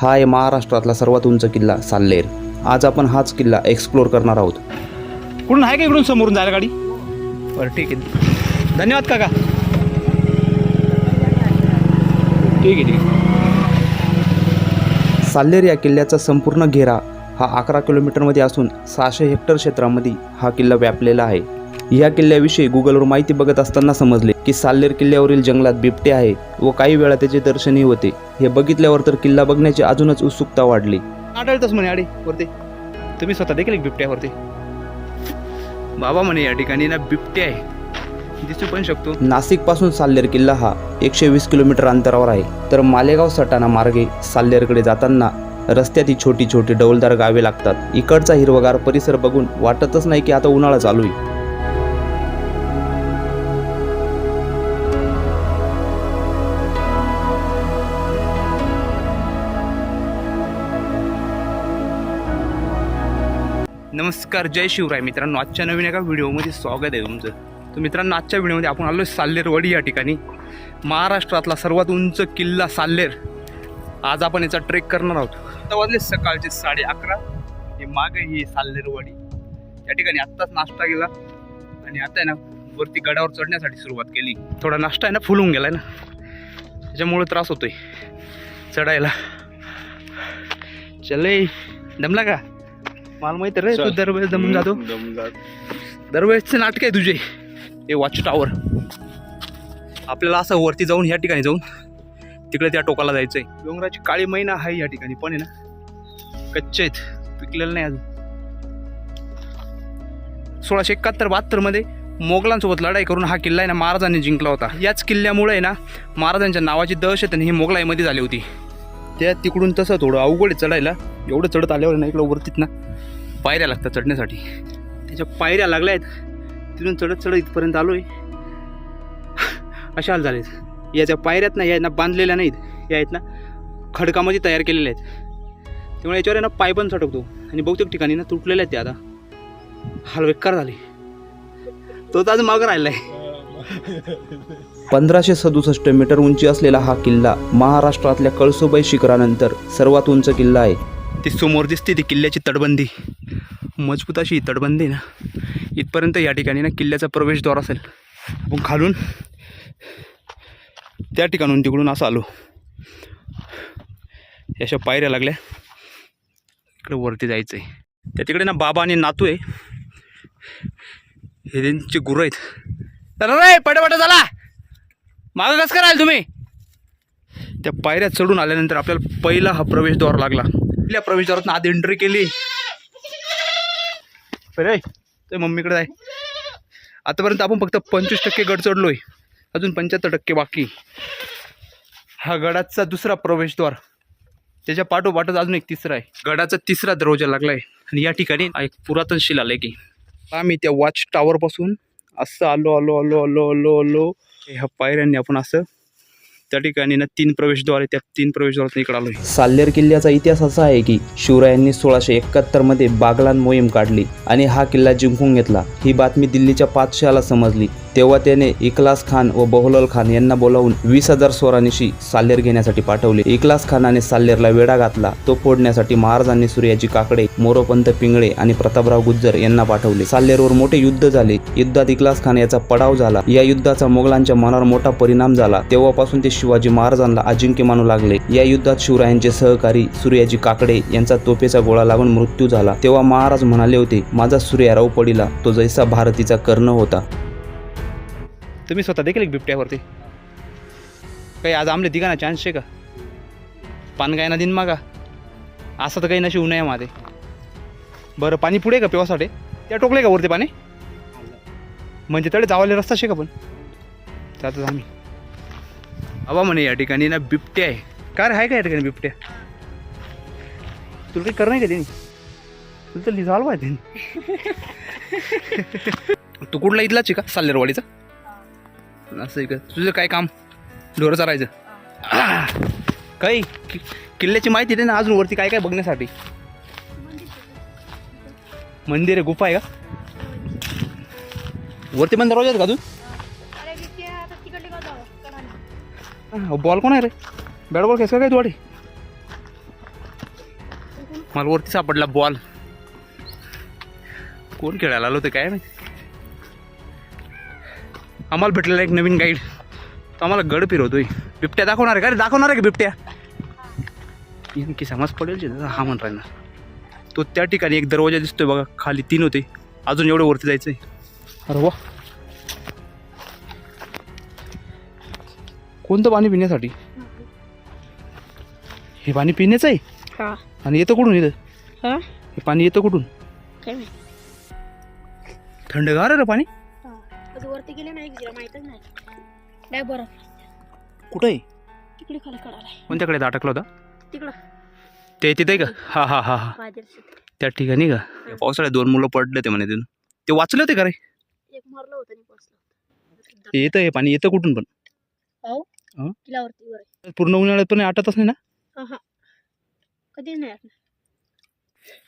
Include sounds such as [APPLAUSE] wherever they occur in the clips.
हा आहे महाराष्ट्रातला सर्वात उंच किल्ला साल्लेर. आज आपण हाच किल्ला एक्सप्लोर करणार आहोत. कुठून आहे का इकडून समोरून जायला गाडी? बरं ठीक आहे. धन्यवाद काका. ठीक आहे ठीक आहे. साल्लेर या किल्ल्याचा संपूर्ण घेरा हा अकरा किलोमीटरमध्ये असून सहाशे हेक्टर क्षेत्रामध्ये हा किल्ला व्यापलेला आहे. या किल्ल्याविषयी गुगलवर माहिती बघत असताना समजले की साल्लेर किल्ल्यावरील जंगलात बिबटे आहे व काही वेळा त्याचे दर्शनही होते. हे बघितल्यावर तर किल्ला बघण्याची अजूनच उत्सुकता वाढली. आढळतच म्हणे आडी वरती. तुम्ही स्वतः देखील एक बिबट्यावरती बाबा म्हणे या ठिकाणी ना बिबटे आहे. दिसू पण शकतो. नाशिकपासून साल्लेर किल्ला हा एकशे वीस किलोमीटर अंतरावर आहे. तर मालेगाव सटाणा मार्गे साल्लेरकडे जाताना रस्त्यात ही छोटी छोटी डौलदार गावे लागतात. इकडचा हिरवगार परिसर बघून वाटतच नाही की आता उन्हाळा चालू आहे. नमस्कार जय शिवराय. मित्रांनो आजच्या नवीन एका व्हिडिओमध्ये स्वागत आहे तुमचं. तर मित्रांनो आजच्या व्हिडिओमध्ये आपण आलो साल्लेरवाडी या ठिकाणी. महाराष्ट्रातला सर्वात उंच किल्ला साल्लेर. आज आपण याचा ट्रेक करणार आहोत. आता वाजले सकाळचे साडे अकरा. हे मागे ही साल्लेरवाडी या ठिकाणी आत्ताच नाश्ता केला. आणि आता आहे ना वरती गडावर चढण्यासाठी सुरुवात केली. थोडा नाश्ता आहे ना फुलून गेला ना. त्याच्यामुळे त्रास होतोय. चढायला. चले. दमला का? मला माहिती रे तू दरवेळेस दमून जातो. दरवेळेसचे नाटक आहे तुझे. हे वॉच टॉवर आपल्याला असं वरती जाऊन ह्या ठिकाणी जाऊन तिकडे त्या टोकाला जायचंय. डोंगराची काळी मैना आहे या ठिकाणी पण आहे ना? कच्चे आहेत. पिकलेलं नाही अजून. सोळाशे एकाहत्तर बहात्तरमध्ये मोगलांसोबत लढाई करून हा किल्ला आहे ना महाराजांनी जिंकला होता. याच किल्ल्यामुळे आहे ना महाराजांच्या नावाची दहशत आणि ही मोगलाईमध्ये झाली होती. त्या तिकडून तसं थोडं अवघड आहे चढायला. एवढं चढत आल्यावर ना इकडं वरतीत ना पायऱ्या लागतात चढण्यासाठी. त्याच्या पायऱ्या लागल्या आहेत. तिथून चढत चढत इथपर्यंत आलो आहे अशा हाल झालेत. आहेत याच्या पायऱ्यात ना या ना बांधलेल्या नाहीत. या आहेत ना खडकामध्ये तयार केलेल्या आहेत. त्यामुळे याच्यावर ना पाय पण चटकतो आणि बहुतेक ठिकाणी ना तुटलेल्या आहेत त्या आता. हाल बेकार झाले. तो तर आज मागं राहिला आहे पंधराशे सदुसष्ट मीटर उंची असलेला हा किल्ला महाराष्ट्रातल्या कळसुबाई शिखरानंतर सर्वात उंच किल्ला आहे. ती समोर दिसते ती किल्ल्याची तटबंदी. मजबूत अशी ही तटबंदी आहे ना. इथपर्यंत या ठिकाणी ना किल्ल्याचा प्रवेशद्वार असेल. आपण खालून त्या ठिकाणून तिकडून असं आलो. अशा पायऱ्या लागल्या. इकडे वरती जायचं आहे त्या तिकडे ना बाबा आणि नातू आहे. हे त्यांची गुरं आहेत. चला रे पटापट झाला मागं कसं कराल तुम्ही? त्या पायऱ्या चढून आल्यानंतर आपल्याला पहिला हा प्रवेशद्वार लागला. आपल्या प्रवेशद्वारातून आत एंट्री केली? अरे ते मम्मीकडे आहे. आतापर्यंत आपण फक्त पंचवीस टक्के गड चढलोय. अजून पंच्याहत्तर टक्के बाकी. हा गडाचा दुसरा प्रवेशद्वार. त्याच्या पाठोपाठच अजून एक तिसरा आहे. गडाचा तिसरा दरवाजा लागला आहे आणि या ठिकाणी एक पुरातन शिलालेख की. आम्ही त्या वॉच टावरपासून असं आलो आलो आलो आलो आलो आलो. ह्या पायऱ्यांनी आपण असं त्या ठिकाणी ना तीन प्रवेशद्वार आहे त्या तीन प्रवेशद्वारातून इकडे आलो साल्लेर किल्ल्याचा इतिहास असा आहे की शिवरायांनी सोळाशे एकाहत्तरमध्ये बागलान मोहीम काढली आणि हा किल्ला जिंकून घेतला. ही बातमी दिल्लीच्या पातशाला समजली. तेव्हा त्याने इकलास खान व बहलोल खान यांना बोलावून वीस हजार स्वरांशी साल्लेर घेण्यासाठी पाठवले. इकलास खानाने साल्लेरला वेढा घातला. तो फोडण्यासाठी महाराजांनी सूर्याची काकडे मोरोपंत पिंगळे आणि प्रतापराव गुज्जर यांना पाठवले. साल्लेरवर मोठे युद्ध झाले. युद्धात इकलास खान याचा पडाव झाला. या युद्धाचा मोगलांच्या मनावर मोठा परिणाम झाला. तेव्हापासून ते शिवाजी महाराजांना अजिंक्य मानू लागले. या युद्धात शिवरायांचे सहकारी सूर्याजी काकडे यांचा तोफेचा गोळा लागून मृत्यू झाला. तेव्हा महाराज म्हणाले होते माझा सूर्या राव पडिला. तो जैसा भारतीचा कर्ण होता. तुम्ही स्वतः देखील एक बिबट्यावरती काही आज आमले दिघा ना चान्स आहे का? पान काय ना दिन मागा. असं तर काही नशी उन्हाळ्या माझे बरं पाणी पुढे का पिवासाठी? त्या टोकले का वरती पाणी? म्हणजे तडे जावाले रस्ता शे का पण? त्यातच आम्ही. अबा म्हणे या ठिकाणी ना बिबट्या आहे. काय रे आहे का या ठिकाणी बिबट्या तुला काही कर नाही का त्यांनी? तुला तर लिहाल पाहिजे [LAUGHS] तू कुठला इथलाच आहे का? साल्लेरवाडीचा? असं आहे का? तुझं काय काम? ढोरं चारायचं? [CLEARS THROAT] काही कि- किल्ल्याची माहिती दे ना अजून वरती काय काय बघण्यासाठी. मंदिर आहे गुफा आहे का? वरती पण दरवाजा आहेत का अजून? बॉल कोण आहे रे? बॅट बॉल खेच का काय तू मला वरती सापडला बॉल कोण खेळायला आलो ते काय माहिती आम्हाला भेटलेला एक नवीन गाईड तो आम्हाला गड फिरवतोय हो बिबट्या दाखवणार आहे का रे दाखवणार आहे का बिबट्या। नेमकी समज पडेल हा म्हण राहिला तो त्या ठिकाणी एक दरवाजा दिसतोय बघा खाली तीन होते। अजून एवढं वरती जायचंय। अरे वा कोणतं पाणी पिण्यासाठी? हे पाणी पिण्याचं आहे? हा. आणि येतं कुठून येतं हा? हे पाणी येतं कुठून? काय माहिती? थंडगार आहे रे पाणी. हा. कधी वरती गेले नाही जिरा माहीतच नाही. डाय बरं. कुठं आहे? तिकडे खाली कळालाय कोणत्याकडे अटकला होता तिकडं. ते तिथे का? हा हा हा हा. माझ्या. त्या ठिकाणी का? पावसाळ्यात दोन मुलं पडले ते म्हणे तिथून. ते वाचले होते का रे? एक मरलं होतं आणि पोचलं ते येतं हे पाणी येतं कुठून पण? हो हा? किल्ल्यावरती वर आहे. पूर्ण उन्हाळ्यात पण आटतच नाही ना? हा हा. कधीच नाही.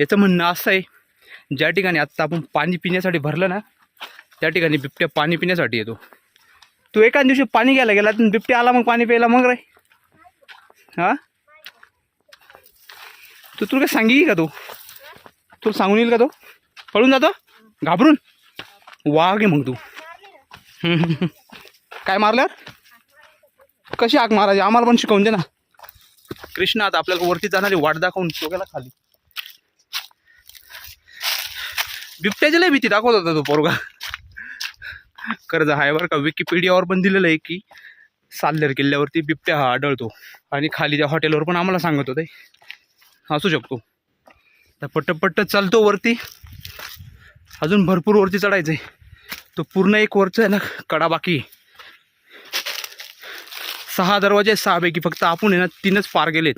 याचं म्हणणं असं आहे ज्या ठिकाणी आत्ता आपण पाणी पिण्यासाठी भरलं ना त्या ठिकाणी बिबट्या पाणी पिण्यासाठी येतो. तू एका दिवशी पाणी घ्यायला गेला तर बिबट्या आला मग पाणी प्यायला मग रे. हा? तू तुला काय सांगी का तू? तुला सांगून येईल का तो? पळून जातो? घाबरून? वाघ आहे मग तू. हम्म, हम्म, हम्म. काय मारल्यावर? कशी आग मारायची? आम्हाला पण शिकवून दे ना. कृष्णा आता आपल्याला वरती जाणारी वाट दाखवून तो खाली. बिबट्याची लय भीती दाखवत होता तो पोरगा. कर्ज आहे बरं का विकिपीडियावर पण दिलेलं आहे की साल्लेर किल्ल्यावरती बिबट्या हा आढळतो. आणि खाली त्या हॉटेलवर पण आम्हाला सांगत होते. असू शकतो. तर पट्टपट्ट चालतो वरती. अजून भरपूर वरती चढायचं आहे तो पूर्ण एक वरचं आहे ना कडा बाकी. सहा दरवाजे आहे, सहापैकी फक्त आपण आहे ना तीनच पार गेलेत.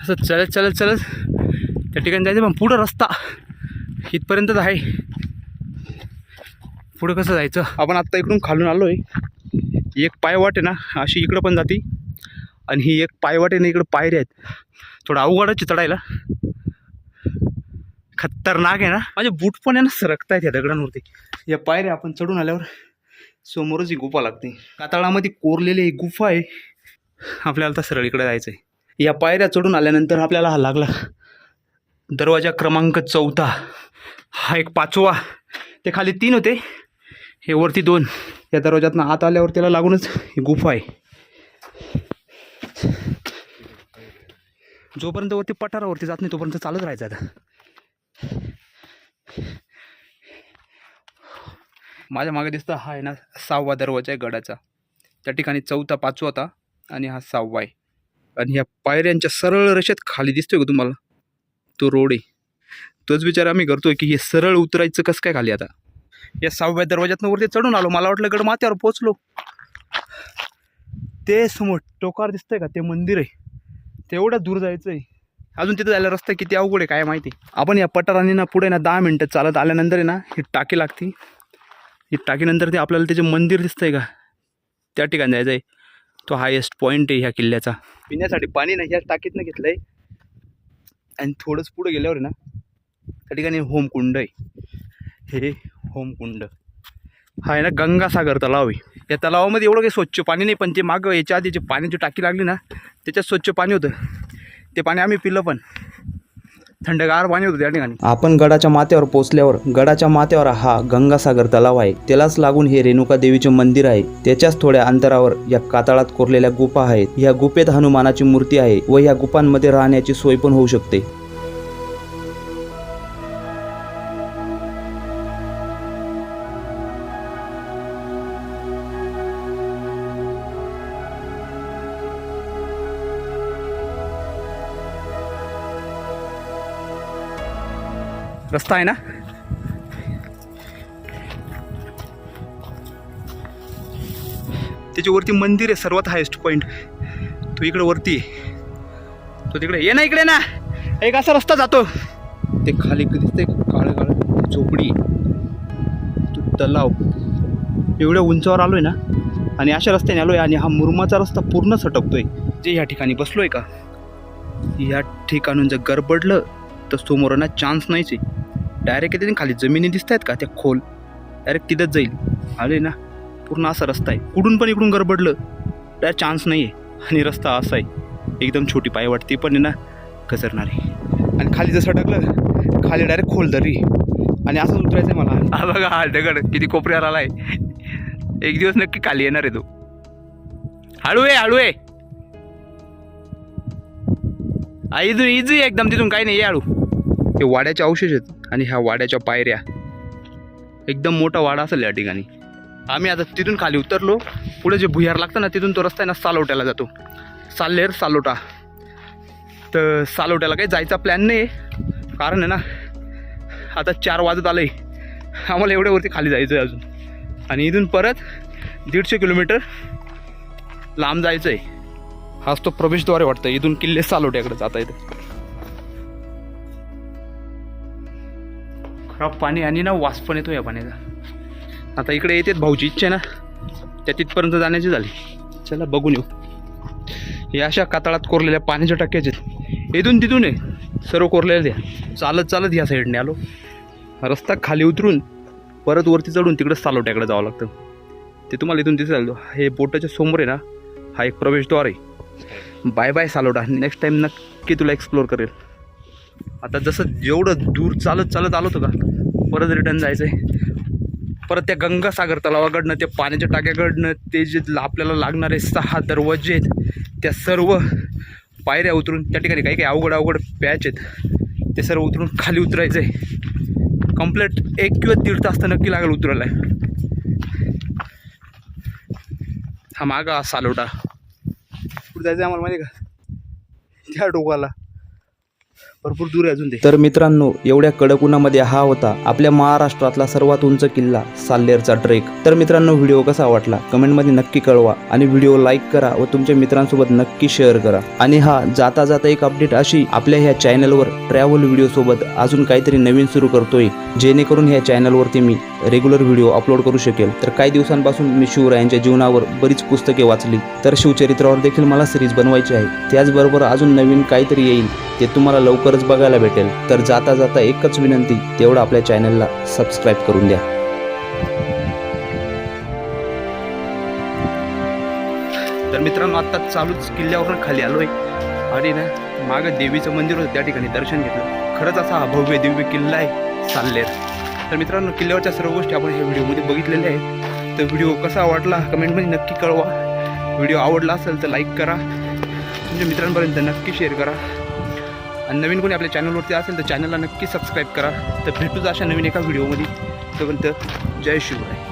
असं चलत चलत चलत त्या ठिकाणी जायचं पण पुढं रस्ता इथपर्यंत तर आहे. पुढं कसं जायचं? आपण आत्ता इकडून खालून आलो आहे एक पायवाट आहे ना अशी इकडं पण जाती. आणि ही एक पायवाट आहे ना इकडं पायऱ्या आहेत. थोडं अवघडच चढायला खतरनाक आहे ना. माझे बूट पण आहे ना सरकतायत या दगडांवरती. या पायऱ्या आपण चढून आल्यावर समोरच ही गुफा लागते. कातळामध्ये कोरलेली एक गुफा आहे. आपल्याला तर सरळ इकडे जायचं आहे या पायऱ्या चढून आल्यानंतर आपल्याला हा लागला. दरवाजा क्रमांक चौथा. हा एक पाचवा. ते खाली तीन होते. हे वरती दोन. या दरवाज्यातनं आत आल्यावर त्याला लागूनच ही गुफा आहे. जोपर्यंत वरती पठारावरती जात नाही तोपर्यंत चालत राहायचं आता. माझ्या मागे दिसतं हा आहे ना सहावा दरवाजा आहे गडाचा. त्या ठिकाणी चौथा पाचवा होता आणि हा सहावा आहे. आणि ह्या पायऱ्यांच्या सरळ रेषेत खाली दिसतोय का तुम्हाला? तो रोड आहे. तोच विचार आम्ही करतोय की हे सरळ उतरायचं कसं काय खाली आता? या सहाव्या दरवाज्यातनं वरती चढून आलो. मला वाटलं गड माथ्यावर पोचलो ते समोर टोकार दिसतंय का? ते मंदिर आहे. तेवढं दूर जायचं आहे. अजून तिथं जायला रस्ता किती अवघड आहे काय माहिती? आपण या पठाराने ना पुढे ना दहा मिनटं चालत आल्यानंतर आहे ना ही टाकी लागती. ती टाकीनंतर ते आपल्याला त्याचे मंदिर दिसतंय का त्या ठिकाणी जायचं आहे तो हायेस्ट पॉईंट आहे ह्या किल्ल्याचा. पिण्यासाठी पाणी नाही ह्या टाकीतनं घेतलं आहे आणि थोडंच पुढं गेल्यावर ना त्या ठिकाणी होमकुंड आहे. हे होमकुंड. हा आहे ना गंगासागर तलाव आहे. या तलावामध्ये एवढं काही स्वच्छ पाणी नाही पण ते मागं याच्या आधी जे पाण्याची टाकी लागली ना त्याच्यात स्वच्छ पाणी होतं. ते पाणी आम्ही पिलं पण. थंडगार पाणी होतं त्या ठिकाणी. आपण गडाच्या माथ्यावर पोचल्यावर गडाच्या माथ्यावर हा गंगासागर तलाव आहे. त्यालाच लागून हे रेणुका देवीचे मंदिर आहे. त्याच्याच थोड्या अंतरावर या कातळात कोरलेल्या गुफा आहेत. या गुफेत हनुमानाची मूर्ती आहे व या गुफांमध्ये राहण्याची सोय पण होऊ शकते. रस्ता आहे ना? त्याच्यावरती मंदिर आहे सर्वात हायेस्ट पॉईंट तो इकडे वरती तो तिकडे ये ना इकडे ना! एक असा रस्ता जातो. ते खाली दिसतंय काळं काळं. झोपडी तो तलाव. एवढ्या उंचावर आलोय ना आणि अशा रस्त्याने आलोय आणि हा मुरमाचा रस्ता पूर्ण सटकतोय. जे ह्या ठिकाणी बसलोय का? या ठिकाणून जर गरबडलं तर समोर ना चान्स नाहीच आहे. डायरेक्ट येते खाली जमिनी दिसत आहेत का? त्या खोल. डायरेक्ट तिथंच जाईल. आले ना? पूर्ण असा रस्ता आहे. कुठून पण इकडून गरबडलं डायरेक्ट चान्स नाही आहे आणि रस्ता असा आहे. एकदम छोटी पाय वाटते पण आहे ना? घसरणार आहे. आणि खाली जसं टाकलं खाली डायरेक्ट खोल दरी. आणि असंच उतरायचं आहे मला. हा बघा हा दगड किती कोपऱ्यावर आहे एक दिवस नक्की खाली येणार आहे तो. हळू आहे हळू आहे इजू इजू इझी एकदम तिथून. काही नाही ये हळू. हे वाड्याचे अवशेष आहेत आणि ह्या वाड्याच्या पायऱ्या. एकदम मोठा वाडा असेल या ठिकाणी. आम्ही आता तिथून खाली उतरलो. पुढे जे भुयार लागतं ना तिथून तो रस्ता आहे ना सालोट्याला जातो. साल्लेर सालोटा. तर सालोट्याला काही जायचा प्लॅन नाही कारण आहे ना आता चार वाजत आलं आहे आम्हाला एवढ्यावरती खाली जायचं आहे अजून. आणि इथून परत दीडशे किलोमीटर लांब जायचं आहे हाच तो प्रवेशद्वारे वाटतं. इथून किल्ले सालोट्याकडे जाता येतं हा पाणी आणि ना वास पण येतो या पाण्याचा. आता इकडे येतेत भाऊची इच्छा आहे ना त्या तिथपर्यंत जाण्याची झाली. चला बघून येऊ. या अशा कातळात कोरलेल्या पाण्याच्या टाक्याचे आहेत. इथून तिथून आहे. सर्व कोरलेल्या द्या चालत चालत या साईडने आलो. रस्ता खाली उतरून परत वरती चढून तिकडं सालोट्याकडे जावं लागतं. ते तुम्हाला इथून दिसेल हे बोटाच्या समोर आहे ना हा एक प्रवेशद्वार आहे. बाय बाय सालोटा. नेक्स्ट टाईम नक्की तुला एक्सप्लोअर करेल. आता जसं जेवढं दूर चालत चालत आलो होतो का परत रिटर्न जायचं आहे परत त्या गंगासागर तलावाकडनं त्या पाण्याच्या टाक्याकडनं ते जे आपल्याला लागणारे सहा दरवाजे आहेत त्या सर्व पायऱ्या उतरून त्या ठिकाणी काही काही अवघड अवघड पॅच आहेत ते सर्व उतरून खाली उतरायचं आहे कंप्लीट एक किंवा दीड तास तर नक्की लागेल उतरायला. हा मागा सालोटा. कुठं जायचं आहे आम्हाला माहिती का? त्या डोकाला भरपूर दूर आहे अजून ते. तर मित्रांनो एवढ्या कडक उन्हामध्ये हा होता आपल्या महाराष्ट्रातला सर्वात उंच किल्ला साल्लेरचा ट्रेक. तर मित्रांनो व्हिडिओ कसा वाटला? कमेंटमध्ये नक्की कळवा आणि व्हिडिओ लाईक करा व तुमच्या मित्रांसोबत नक्की शेअर करा. आणि हा जाता जाता एक अपडेट अशी आपल्या ह्या चॅनलवर ट्रॅव्हल व्हिडिओ सोबत अजून काहीतरी नवीन सुरू करतोय जेणेकरून ह्या चॅनलवरती मी रेग्युलर व्हिडिओ अपलोड करू शकेल. तर काही दिवसांपासून मी शिवरायांच्या जीवनावर बरीच पुस्तके वाचली. तर शिवचरित्रावर देखील मला सिरीज बनवायची आहे. त्याचबरोबर अजून नवीन काहीतरी येईल. ते तुम्हाला लवकरच बघायला भेटेल. तर जाता जाता एकच विनंती तेवढं आपल्या चॅनलला सबस्क्राईब करून द्या. तर मित्रांनो आत्ता चालूच किल्ल्यावरून खाली आलो आहे आणि ना मागं देवीचं मंदिर होतं त्या ठिकाणी दर्शन घेतलं. खरंच असा हा भव्य दिव्य किल्ला आहे साल्लेर तर मित्रांनो किल्ल्यावरच्या सर्व गोष्टी आपण ह्या व्हिडिओमध्ये बघितलेल्या आहेत. तर व्हिडिओ कसा वाटला कमेंटमध्ये नक्की कळवा. व्हिडिओ आवडला असेल तर लाईक करा. तुमच्या मित्रांपर्यंत नक्की शेअर करा. आणि नवीन कोणी आपल्या चॅनलवरती असेल तर चॅनलला नक्की सबस्क्राईब करा. तर भेटूच अशा नवीन एका व्हिडिओमध्ये तोपर्यंत जय शिवराय.